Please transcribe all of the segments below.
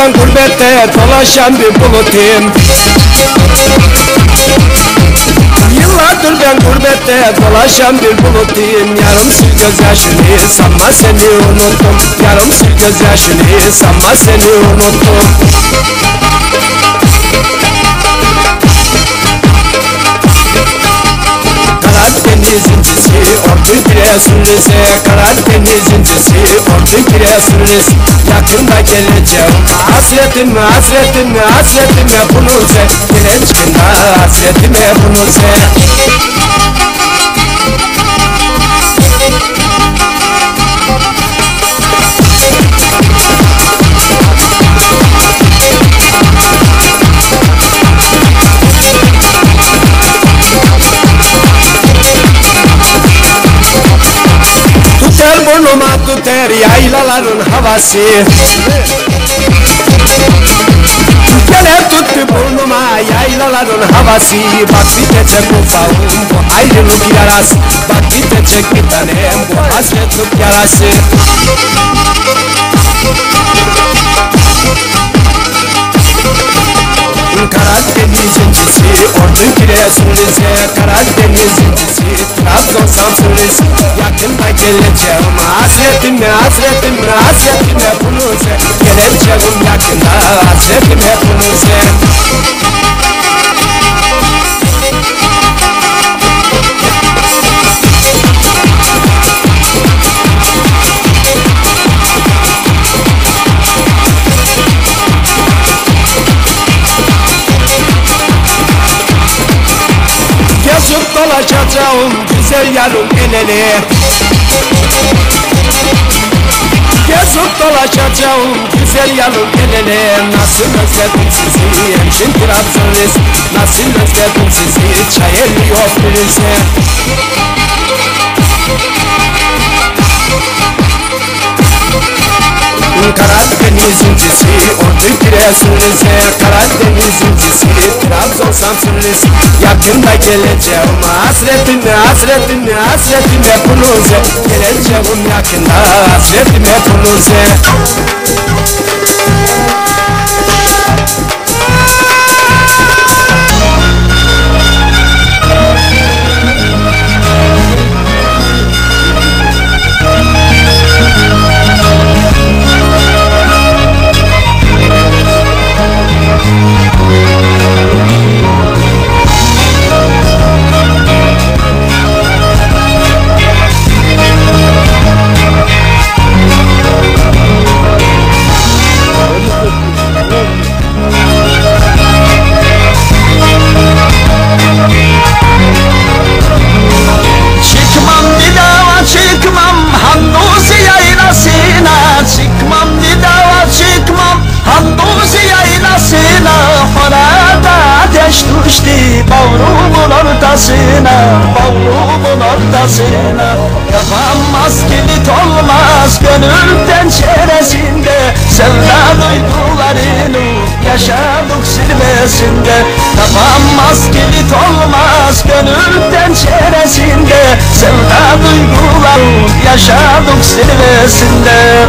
Ben gurbette dolaşan bir bulutum Yıllardır ben gurbette dolaşan bir bulutum Yarım sil gözyaşını sanma seni unuttum. Yarım sil gözyaşını sanma seni unuttum Giresun Rize Karadeniz incisi, ordu Giresun Rize Yakında geleceğim Hasretime, hasretime, hasretime bunu se. Geleceğim hasretime bunu se burnuma tuter yaylaların havası. Gene tuttu burnuma yaylaların havası. Bak bitecek bu bağım bu ayrılık yarası. Bak bitecek bir tanem bu hasretlik yarası Giresun Rize Karadeniz. İncisi, Trabzon Samsun Rize Yakında geleceğim. Hasretime, hasretime bunu se. Geleceğim yakında. Hasretime bunu dolaşacağım güzel yarım el ele. Gezip dolaşacağım güzel yarım el ele. Nasıl özledim sizi hemşin Trabzonlis Nasıl özledim sizi çay eliyor birisi. Karadeniz incisi, ordu Giresun Rize Karadeniz incisi, Trabzon Samsun Rize Yakında geleceğim. Hasretime, hasretime, hasretime bunuze Geleceğim yakında hasretime bunuze Bağrımın ortasına Bağrımın ortasına. Yapamaz kilit olmaz Gönül penceresinde Sevda duygularını Yaşadık zirvesinde Kapanmaz kilit olmaz Gönül penceresinde Sevda duyguları Yaşadık zirvesinde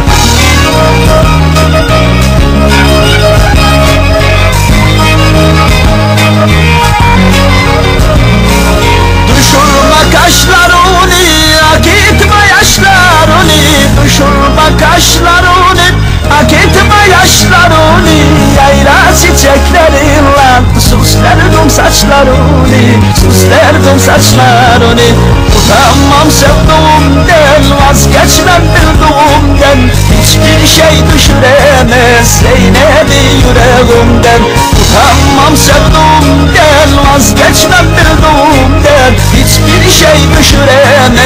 Yaşlarını Yayla çiçeklerinle Süslerdim saçlarını Süslerdim saçlarını Utanmam sevduğumden Vazgeçmem bildiğimden Hiçbir şey düşüremez Zeynep'i yüreğimden Utanmam sevduğumden Vazgeçmem bildiğimden Hiçbir şey düşüremez